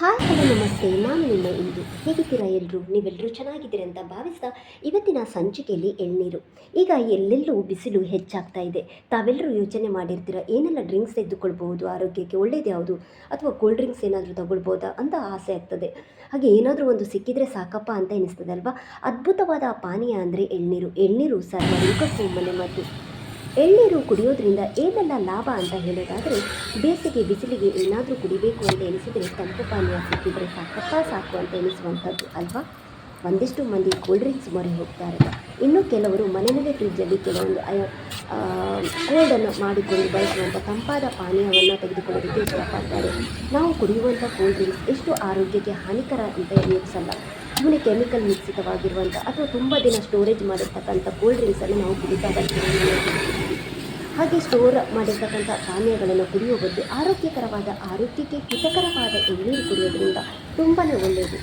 Hi hello ನಮಸ್ತೆ ನಾನು ನಿಮ್ಮ ಇಂದು ಹೇಗಿದ್ದೀರಾ ಎಲ್ಲರೂ ನೀವೆಲ್ಲರೂ ಚೆನ್ನಾಗಿದ್ದೀರಿ ಅಂತ ಭಾವಿಸ್ತಾ ಇವತ್ತಿನ ಸಂಚಿಕೆಯಲ್ಲಿ ಎಳ್ನೀರು ಈಗ ಎಲ್ಲೆಲ್ಲೂ ಬಿಸಿಲು ಹೆಚ್ಚಾಗ್ತಾ ಇದೆ. ತಾವೆಲ್ಲರೂ ಯೋಚನೆ ಮಾಡಿರ್ತೀರ, ಏನೆಲ್ಲ ಡ್ರಿಂಕ್ಸ್ ತೆಗೆದುಕೊಳ್ಬಹುದು, ಆರೋಗ್ಯಕ್ಕೆ ಒಳ್ಳೇದು ಯಾವುದು, ಅಥವಾ ಕೋಲ್ಡ್ ಡ್ರಿಂಕ್ಸ್ ಏನಾದರೂ ತಗೊಳ್ಬೋದಾ ಅಂತ ಆಸೆ ಆಗ್ತದೆ. ಹಾಗೆ ಏನಾದರೂ ಒಂದು ಸಿಕ್ಕಿದ್ರೆ ಸಾಕಪ್ಪ ಅಂತ ಅನಿಸ್ತದಲ್ವಾ ಅದ್ಭುತವಾದ ಪಾನೀಯ ಅಂದರೆ ಎಳ್ನೀರು ಎಳ್ನೀರು ಸರ್ವರೋಗಕ್ಕೂ ಮನೆ ಮದ್ದು. ಎಳ್ನೀರು ಕುಡಿಯೋದ್ರಿಂದ ಏನೆಲ್ಲ ಲಾಭ ಅಂತ ಹೇಳೋದಾದರೆ, ಬೇಸಿಗೆ ಬಿಸಿಲಿಗೆ ಏನಾದರೂ ಕುಡಿಬೇಕು ಅಂತ ಎನಿಸಿದರೆ ತಂಪು ಪಾನೀಯ ಸಿಕ್ಕಿದರೆ ಸಾಕಪ್ಪ, ಸಾಕು ಅಂತ ಎನಿಸುವಂಥದ್ದು ಅಲ್ವಾ? ಒಂದಿಷ್ಟು ಮಂದಿ ಕೂಲ್ ಡ್ರಿಂಕ್ಸ್ ಮೊರೆ ಹೋಗ್ತಾರೆ. ಇನ್ನು ಕೆಲವರು ಮನೆಯಲ್ಲೇ ಫ್ರಿಜ್ಜಲ್ಲಿ ಕೆಲವೊಂದು ಕೋಲ್ಡನ್ನು ಮಾಡಿಕೊಂಡು ಬಳಸುವಂಥ ತಂಪಾದ ಪಾನೀಯವನ್ನು ತೆಗೆದುಕೊಳ್ಳೋದಕ್ಕೆ ಇಷ್ಟಪಡ್ತಾರೆ. ನಾವು ಕುಡಿಯುವಂಥ ಕೋಲ್ಡ್ ಡ್ರಿಂಕ್ಸ್ ಎಷ್ಟು ಆರೋಗ್ಯಕ್ಕೆ ಹಾನಿಕರ ಅಂತ ಯೋಚಿಸಲ್ಲ ಸುಮ್ಮನೆ ಕೆಮಿಕಲ್ ಮಿಶ್ರಿತವಾಗಿರುವಂಥ ಅಥವಾ ತುಂಬ ದಿನ ಸ್ಟೋರೇಜ್ ಮಾಡಿರ್ತಕ್ಕಂಥ ಕೂಲ್ ಡ್ರಿಂಕ್ಸನ್ನು ನಾವು ಕುಡಿತಾ ಬರ್ತೀವಿ. ಹಾಗೆ ಸ್ಟೋರ್ ಮಾಡಿರ್ತಕ್ಕಂಥ ಪಾನೀಯಗಳನ್ನು ಕುಡಿಯುವ ಬದಲು ಆರೋಗ್ಯಕರವಾದ, ಆರೋಗ್ಯಕ್ಕೆ ಹಿತಕರವಾದ ಎಳ್ನೀರು ಕುಡಿಯೋದ್ರಿಂದ ತುಂಬಾ ಒಳ್ಳೆಯದು.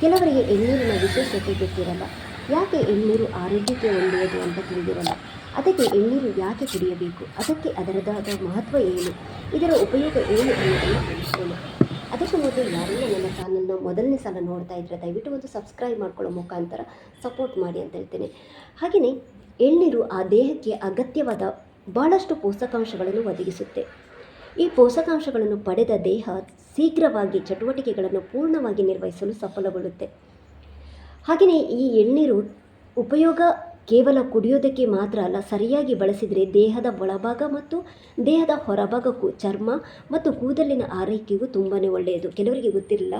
ಕೆಲವರಿಗೆ ಎಳ್ನೀರಿನ ವಿಶೇಷತೆ ಗೊತ್ತಿರಲ್ಲ. ಯಾಕೆ ಎಳ್ನೀರು ಆರೋಗ್ಯಕ್ಕೆ ಒಳ್ಳೆಯದು ಅಂತ ತಿಳಿದಿರಲ್ಲ? ಅದಕ್ಕೆ ಎಳ್ನೀರು ಯಾಕೆ ಕುಡಿಯಬೇಕು? ಅದಕ್ಕೆ ಅದರದಾದ ಮಹತ್ವ ಏನು? ಇದರ ಉಪಯೋಗ ಏನು ಅನ್ನೋದನ್ನು ತಿಳಿಸ್ಕೊಳ್ಳೋಣ ಅದಕ್ಕೂ ಮೊದಲು ಯಾರೆಲ್ಲ ನನ್ನ ಚಾನಲ್ನ ಮೊದಲನೇ ಸಲ ನೋಡ್ತಾ ಇದ್ದರೆ ದಯವಿಟ್ಟು ಒಂದು ಸಬ್ಸ್ಕ್ರೈಬ್ ಮಾಡ್ಕೊಳ್ಳೋ ಮುಖಾಂತರ ಸಪೋರ್ಟ್ ಮಾಡಿ ಅಂತ ಹೇಳ್ತೇನೆ. ಹಾಗೆಯೇ ಎಳ್ನೀರು ಆ ದೇಹಕ್ಕೆ ಅಗತ್ಯವಾದ ಭಾಳಷ್ಟು ಪೋಷಕಾಂಶಗಳನ್ನು ಒದಗಿಸುತ್ತೆ. ಈ ಪೋಷಕಾಂಶಗಳನ್ನು ಪಡೆದ ದೇಹ ಶೀಘ್ರವಾಗಿ ಚಟುವಟಿಕೆಗಳನ್ನು ಪೂರ್ಣವಾಗಿ ನಿರ್ವಹಿಸಲು ಸಫಲಗೊಳ್ಳುತ್ತೆ. ಹಾಗೆಯೇ ಈ ಎಳ್ನೀರು ಉಪಯೋಗ ಕೇವಲ ಕುಡಿಯೋದಕ್ಕೆ ಮಾತ್ರ ಅಲ್ಲ, ಸರಿಯಾಗಿ ಬಳಸಿದರೆ ದೇಹದ ಒಳಭಾಗ ಮತ್ತು ದೇಹದ ಹೊರಭಾಗಕ್ಕೂ ಚರ್ಮ ಮತ್ತು ಕೂದಲಿನ ಆರೈಕೆಗೂ ತುಂಬಾ ಒಳ್ಳೆಯದು. ಕೆಲವರಿಗೆ ಗೊತ್ತಿರಲಿಲ್ಲ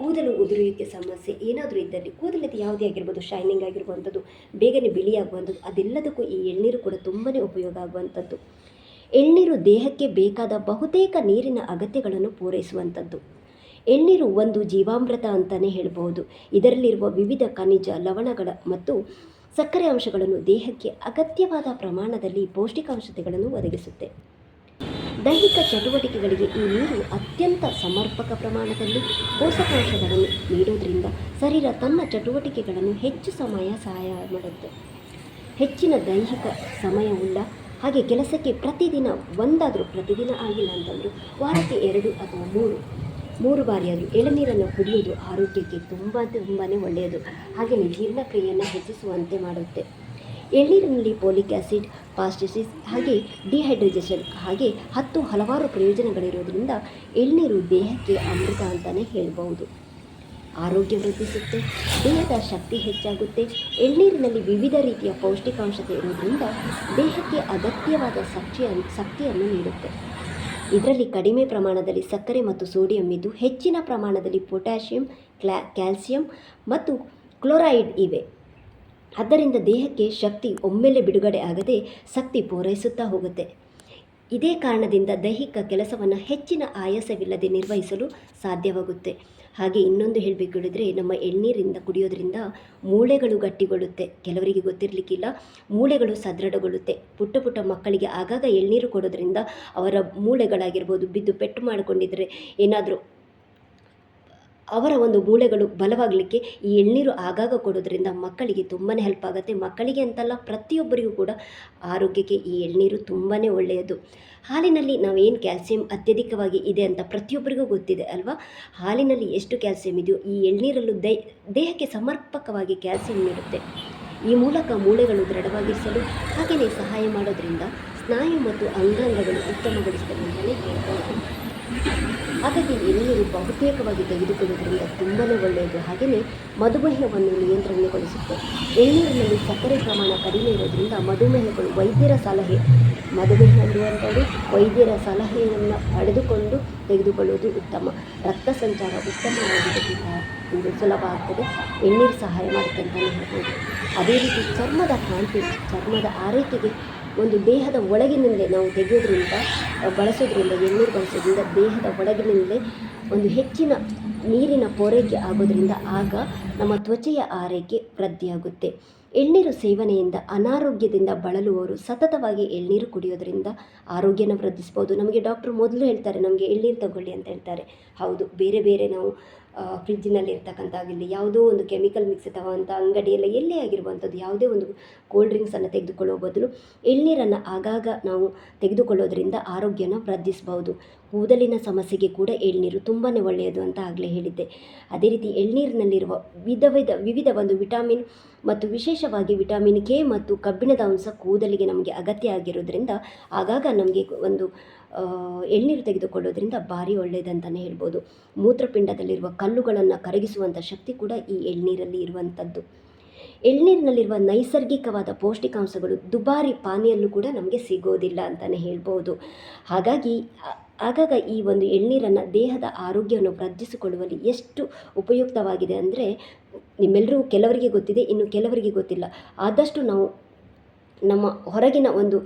ಕೂದಲು ಉದುರುವಿಕೆ ಸಮಸ್ಯೆ ಏನಾದರೂ ಇದ್ದಲ್ಲಿ ಕೂದಲಿದ್ದು ಯಾವುದೇ ಆಗಿರ್ಬೋದು ಶೈನಿಂಗ್ ಆಗಿರುವಂಥದ್ದು, ಬೇಗನೆ ಬಿಳಿಯಾಗುವಂಥದ್ದು ಅದೆಲ್ಲದಕ್ಕೂ ಈ ಎಳ್ನೀರು ಕೂಡ ತುಂಬಾ ಉಪಯೋಗ ಆಗುವಂಥದ್ದು. ಎಳ್ನೀರು ದೇಹಕ್ಕೆ ಬೇಕಾದ ಬಹುತೇಕ ನೀರಿನ ಅಗತ್ಯಗಳನ್ನು ಪೂರೈಸುವಂಥದ್ದು. ಎಳ್ನೀರು ಒಂದು ಜೀವಾಮೃತ ಅಂತಲೇ ಹೇಳ್ಬೋದು ಇದರಲ್ಲಿರುವ ವಿವಿಧ ಖನಿಜ ಲವಣಗಳ ಮತ್ತು ಸಕ್ಕರೆ ಅಂಶಗಳನ್ನು ದೇಹಕ್ಕೆ ಅಗತ್ಯವಾದ ಪ್ರಮಾಣದಲ್ಲಿ ಪೌಷ್ಟಿಕಾಂಶತೆಗಳನ್ನು ಒದಗಿಸುತ್ತೆ. ದೈಹಿಕ ಚಟುವಟಿಕೆಗಳಿಗೆ ಈ ನೀರು ಅತ್ಯಂತ ಸಮರ್ಪಕ ಪ್ರಮಾಣದಲ್ಲಿ ಪೋಷಕಾಂಶಗಳನ್ನು ನೀಡೋದ್ರಿಂದ ಶರೀರ ತನ್ನ ಚಟುವಟಿಕೆಗಳನ್ನು ಹೆಚ್ಚು ಸಮಯ ಸಹಾಯ ಮಾಡುತ್ತೆ. ಹೆಚ್ಚಿನ ದೈಹಿಕ ಸಮಯವುಳ್ಳ ಹಾಗೆ ಕೆಲಸಕ್ಕೆ ಪ್ರತಿದಿನ ಒಂದಾದರೂ ಪ್ರತಿದಿನ ಆಗಿಲ್ಲ ಅಂತಂದರೂ ವಾರಕ್ಕೆ ಎರಡು ಅಥವಾ ಮೂರು ಮೂರು ಬಾರಿಯಾದರೂ ಎಳನೀರನ್ನು ಕುಡಿಯೋದು ಆರೋಗ್ಯಕ್ಕೆ ತುಂಬ ತುಂಬಾ ಒಳ್ಳೆಯದು. ಹಾಗೆಯೇ ಜೀರ್ಣಕ್ರಿಯೆಯನ್ನು ಹೆಚ್ಚಿಸುವಂತೆ ಮಾಡುತ್ತೆ. ಎಳ್ನೀರಿನಲ್ಲಿ ಪೋಲಿಕ್ ಆ್ಯಸಿಡ್ ಪಾಸ್ಟಿಸಿಸ್ ಹಾಗೆ ಡಿಹೈಡ್ರೇಷನ್ ಹಾಗೆ ಹತ್ತು ಹಲವಾರು ಪ್ರಯೋಜನಗಳಿರೋದ್ರಿಂದ ಎಳ್ನೀರು ದೇಹಕ್ಕೆ ಅಮೃತ ಅಂತಲೇ ಹೇಳಬಹುದು. ಆರೋಗ್ಯ ವೃದ್ಧಿಸುತ್ತೆ, ದೇಹದ ಶಕ್ತಿ ಹೆಚ್ಚಾಗುತ್ತೆ, ಎಳ್ನೀರಿನಲ್ಲಿ ವಿವಿಧ ರೀತಿಯ ಪೌಷ್ಟಿಕಾಂಶತೆ ಇರುವುದರಿಂದ ದೇಹಕ್ಕೆ ಅಗತ್ಯವಾದ ಶಕ್ತಿಯನ್ನು ಶಕ್ತಿಯನ್ನು ನೀಡುತ್ತೆ. ಇದರಲ್ಲಿ ಕಡಿಮೆ ಪ್ರಮಾಣದಲ್ಲಿ ಸಕ್ಕರೆ ಮತ್ತು ಸೋಡಿಯಂ ಇದ್ದು ಹೆಚ್ಚಿನ ಪ್ರಮಾಣದಲ್ಲಿ ಪೊಟ್ಯಾಷಿಯಂ ಕ್ಯಾಲ್ಸಿಯಂ ಮತ್ತು ಕ್ಲೋರೈಡ್ ಇವೆ. ಆದ್ದರಿಂದ ದೇಹಕ್ಕೆ ಶಕ್ತಿ ಒಮ್ಮೆಲೆ ಬಿಡುಗಡೆ ಆಗದೆ ಶಕ್ತಿ ಪೂರೈಸುತ್ತಾ ಹೋಗುತ್ತೆ. ಇದೇ ಕಾರಣದಿಂದ ದೈಹಿಕ ಕೆಲಸವನ್ನು ಹೆಚ್ಚಿನ ಆಯಾಸವಿಲ್ಲದೆ ನಿರ್ವಹಿಸಲು ಸಾಧ್ಯವಾಗುತ್ತೆ. ಹಾಗೆ ಇನ್ನೊಂದು ಹೇಳಬೇಕು ಹೇಳಿದ್ರೆ ನಮ್ಮ ಎಳ್ನೀರಿಂದ ಕುಡಿಯೋದ್ರಿಂದ ಮೂಳೆಗಳು ಗಟ್ಟಿಗೊಳ್ಳುತ್ತೆ. ಕೆಲವರಿಗೆ ಗೊತ್ತಿರಲಿಕ್ಕಿಲ್ಲ. ಮೂಳೆಗಳು ಸದೃಢಗೊಳ್ಳುತ್ತೆ. ಪುಟ್ಟ ಪುಟ್ಟ ಮಕ್ಕಳಿಗೆ ಆಗಾಗ ಎಳ್ನೀರು ಕೊಡೋದ್ರಿಂದ ಅವರ ಮೂಳೆಗಳಾಗಿರ್ಬೋದು, ಬಿದ್ದು ಪೆಟ್ಟು ಮಾಡಿಕೊಂಡಿದ್ರೆ ಏನಾದರೂ ಅವರ ಒಂದು ಮೂಳೆಗಳು ಬಲವಾಗಲಿಕ್ಕೆ ಈ ಎಳ್ನೀರು ಆಗಾಗ ಕೊಡೋದ್ರಿಂದ ಮಕ್ಕಳಿಗೆ ತುಂಬಾ ಹೆಲ್ಪ್ ಆಗುತ್ತೆ. ಮಕ್ಕಳಿಗೆ ಅಂತಲ್ಲ ಪ್ರತಿಯೊಬ್ಬರಿಗೂ ಕೂಡ ಆರೋಗ್ಯಕ್ಕೆ ಈ ಎಳ್ನೀರು ತುಂಬಾ ಒಳ್ಳೆಯದು. ಹಾಲಿನಲ್ಲಿ ನಾವೇನು ಕ್ಯಾಲ್ಸಿಯಂ ಅತ್ಯಧಿಕವಾಗಿ ಇದೆ ಅಂತ ಪ್ರತಿಯೊಬ್ಬರಿಗೂ ಗೊತ್ತಿದೆ ಅಲ್ವಾ? ಹಾಲಿನಲ್ಲಿ ಎಷ್ಟು ಕ್ಯಾಲ್ಸಿಯಂ ಇದೆಯೋ ಈ ಎಳ್ನೀರಲ್ಲೂ ದೈ, ದೇಹಕ್ಕೆ ಸಮರ್ಪಕವಾಗಿ ಕ್ಯಾಲ್ಸಿಯಂ ನೀಡುತ್ತೆ. ಈ ಮೂಲಕ ಮೂಳೆಗಳು ದೃಢವಾಗಿಸಲು ಹಾಗೆಯೇ ಸಹಾಯ ಮಾಡೋದ್ರಿಂದ ಸ್ನಾಯು ಮತ್ತು ಅಂಗಾಂಗಗಳು ಉತ್ತಮಗೊಳಿಸ್ತದೆ ಅಂತಲೇ ಹೇಳ್ಬೋದು. ಹಾಗಾಗಿ ಎಲ್ಲರೂ ಬಹುತೇಕವಾಗಿ ತೆಗೆದುಕೊಳ್ಳುವುದರಿಂದ ತುಂಬಾ ಒಳ್ಳೆಯದು. ಹಾಗೆಯೇ ಮಧುಮೇಹವನ್ನು ನಿಯಂತ್ರಣಗೊಳಿಸುತ್ತೆ. ಎಳ್ನೀರಿನಲ್ಲಿ ಸಕ್ಕರೆ ಪ್ರಮಾಣ ಕಡಿಮೆ ಇರೋದ್ರಿಂದ ಮಧುಮೇಹಗಳು ವೈದ್ಯರ ಸಲಹೆ, ಮಧುಮೇಹ ಇರುವಂಥವರು ವೈದ್ಯರ ಸಲಹೆಯನ್ನು ಪಡೆದುಕೊಂಡು ತೆಗೆದುಕೊಳ್ಳುವುದು ಉತ್ತಮ. ರಕ್ತ ಸಂಚಾರ ಉತ್ತಮವಾಗಿ ಒಂದು ಸುಲಭ ಆಗ್ತದೆ. ಎಳ್ನೀರು ಸಹಾಯ ಮಾಡುತ್ತೆ ಅಂತಲೇ ಹೇಳ್ಬೋದು. ಅದೇ ರೀತಿ ಚರ್ಮದ ಕಾಂತಿ, ಚರ್ಮದ ಆರೈಕೆಗೆ ಒಂದು ದೇಹದ ಒಳಗಿನಿಂದಲೇ ನಾವು ತೆಗೆಯೋದ್ರಿಂದ ಬಳಸೋದ್ರಿಂದ, ಎಳ್ನೀರು ಬಳಸೋದ್ರಿಂದ ದೇಹದ ಒಳಗಿನಿಂದಲೇ ಒಂದು ಹೆಚ್ಚಿನ ನೀರಿನ ಪೂರೈಕೆ ಆಗೋದ್ರಿಂದ ಆಗ ನಮ್ಮ ತ್ವಚೆಯ ಆರೈಕೆ ವೃದ್ಧಿಯಾಗುತ್ತೆ. ಎಳ್ನೀರು ಸೇವನೆಯಿಂದ ಅನಾರೋಗ್ಯದಿಂದ ಬಳಲುವವರು ಸತತವಾಗಿ ಎಳ್ನೀರು ಕುಡಿಯೋದ್ರಿಂದ ಆರೋಗ್ಯನ ವೃದ್ಧಿಸ್ಬೋದು. ನಮಗೆ ಡಾಕ್ಟ್ರು ಮೊದಲು ಹೇಳ್ತಾರೆ, ನಮಗೆ ಎಳ್ನೀರು ತಗೊಳ್ಳಿ ಅಂತ ಹೇಳ್ತಾರೆ. ಹೌದು, ಬೇರೆ ಬೇರೆ ನಾವು ಫ್ರಿಜ್ಜಿನಲ್ಲಿ ಇರ್ತಕ್ಕಂಥಾಗಿರಲಿ ಯಾವುದೋ ಒಂದು ಕೆಮಿಕಲ್ ಮಿಕ್ಸ್ ತಗೋವಂಥ ಅಂಗಡಿಯಲ್ಲಿ ಎಲ್ಲೇ ಆಗಿರುವಂಥದ್ದು, ಯಾವುದೇ ಒಂದು ಕೋಲ್ಡ್ ಡ್ರಿಂಕ್ಸನ್ನು ತೆಗೆದುಕೊಳ್ಳೋ ಬದಲು ಎಳ್ನೀರನ್ನು ಆಗಾಗ ನಾವು ತೆಗೆದುಕೊಳ್ಳೋದ್ರಿಂದ ಆರೋಗ್ಯನ ವೃದ್ಧಿಸ್ಬೋದು. ಕೂದಲಿನ ಸಮಸ್ಯೆಗೆ ಕೂಡ ಎಳ್ನೀರು ತುಂಬಾ ಒಳ್ಳೆಯದು ಅಂತ ಆಗಲೇ ಹೇಳಿದ್ದೆ. ಅದೇ ರೀತಿ ಎಳ್ನೀರಿನಲ್ಲಿರುವ ವಿಧ ವಿಧ, ವಿವಿಧ ಒಂದು ವಿಟಾಮಿನ್ ಮತ್ತು ವಿಶೇಷವಾಗಿ ವಿಟಮಿನ್ ಕೆ ಮತ್ತು ಕಬ್ಬಿಣದ ಅಂಶ ಕೂದಲಿಗೆ ನಮಗೆ ಅಗತ್ಯ ಆಗಿರೋದ್ರಿಂದ ಆಗಾಗ ನಮಗೆ ಒಂದು ಎಳ್ನೀರು ತೆಗೆದುಕೊಳ್ಳೋದ್ರಿಂದ ಭಾರಿ ಒಳ್ಳೆಯದಂತಲೇ ಹೇಳ್ಬೋದು. ಮೂತ್ರಪಿಂಡದಲ್ಲಿರುವ ಕಲ್ಲುಗಳನ್ನು ಕರಗಿಸುವಂಥ ಶಕ್ತಿ ಕೂಡ ಈ ಎಳ್ನೀರಲ್ಲಿ ಇರುವಂಥದ್ದು ಎಳ್ನೀರಿನಲ್ಲಿರುವ ನೈಸರ್ಗಿಕವಾದ ಪೌಷ್ಟಿಕಾಂಶಗಳು ದುಬಾರಿ ಪಾನಿಯಲ್ಲೂ ಕೂಡ ನಮಗೆ ಸಿಗೋದಿಲ್ಲ ಅಂತಲೇ ಹೇಳ್ಬೋದು. ಹಾಗಾಗಿ ಆಗಾಗ ಈ ಒಂದು ಎಳ್ನೀರನ್ನು ದೇಹದ ಆರೋಗ್ಯವನ್ನು ವೃದ್ಧಿಸಿಕೊಳ್ಳುವಲ್ಲಿ ಎಷ್ಟು ಉಪಯುಕ್ತವಾಗಿದೆ ಅಂದರೆ ನಿಮ್ಮೆಲ್ಲರಿಗೂ ಕೆಲವರಿಗೆ ಗೊತ್ತಿದೆ, ಇನ್ನು ಕೆಲವರಿಗೆ ಗೊತ್ತಿಲ್ಲ. ಆದಷ್ಟು ನಾವು ನಮ್ಮ ಹೊರಗಿನ ಒಂದು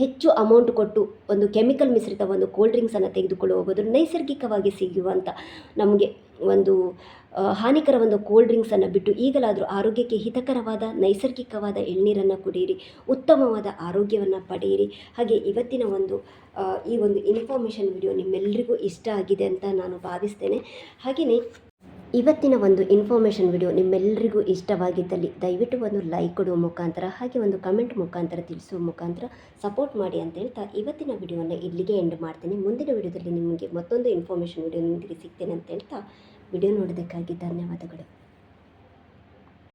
ಹೆಚ್ಚು ಅಮೌಂಟ್ ಕೊಟ್ಟು ಒಂದು ಕೆಮಿಕಲ್ ಮಿಶ್ರಿತ ಒಂದು ಕೋಲ್ಡ್ ಡ್ರಿಂಕ್ಸನ್ನು ತೆಗೆದುಕೊಳ್ಳುವ ಬದಲು ನೈಸರ್ಗಿಕವಾಗಿ ಸಿಗುವಂಥ ನಮಗೆ ಒಂದು ಹಾನಿಕರ ಒಂದು ಕೋಲ್ಡ್ ಡ್ರಿಂಕ್ಸನ್ನು ಬಿಟ್ಟು ಈಗಲಾದರೂ ಆರೋಗ್ಯಕ್ಕೆ ಹಿತಕರವಾದ, ನೈಸರ್ಗಿಕವಾದ ಎಳ್ನೀರನ್ನು ಕುಡಿಯಿರಿ, ಉತ್ತಮವಾದ ಆರೋಗ್ಯವನ್ನು ಪಡೆಯಿರಿ. ಹಾಗೆ ಇವತ್ತಿನ ಒಂದು ಈ ಒಂದು ಇನ್ಫಾರ್ಮೇಷನ್ ವಿಡಿಯೋ ನಿಮ್ಮೆಲ್ಲರಿಗೂ ಇಷ್ಟ ಆಗಿದೆ ಅಂತ ನಾನು ಭಾವಿಸ್ತೇನೆ. ಹಾಗೆಯೇ ಇವತ್ತಿನ ಒಂದು ಇನ್ಫಾರ್ಮೇಷನ್ ವಿಡಿಯೋ ನಿಮ್ಮೆಲ್ಲರಿಗೂ ಇಷ್ಟವಾಗಿದ್ದಲ್ಲಿ, ದಯವಿಟ್ಟು ಒಂದು ಲೈಕ್ ಕೊಡುವ ಮುಖಾಂತರ, ಹಾಗೆ ಒಂದು ಕಮೆಂಟ್ ಮುಖಾಂತರ ತಿಳಿಸುವ ಮುಖಾಂತರ ಸಪೋರ್ಟ್ ಮಾಡಿ ಅಂತ ಹೇಳ್ತಾ ಇವತ್ತಿನ ವಿಡಿಯೋನ ಇಲ್ಲಿಗೆ ಎಂಡ್ ಮಾಡ್ತೀನಿ. ಮುಂದಿನ ವಿಡಿಯೋದಲ್ಲಿ ನಿಮಗೆ ಮತ್ತೊಂದು ಇನ್ಫಾರ್ಮೇಷನ್ ವಿಡಿಯೋ ನಿಮಗೆ ಸಿಗ್ತೇನೆ ಅಂತ ಹೇಳ್ತಾ ವಿಡಿಯೋ ನೋಡೋದಕ್ಕಾಗಿ ಧನ್ಯವಾದಗಳು.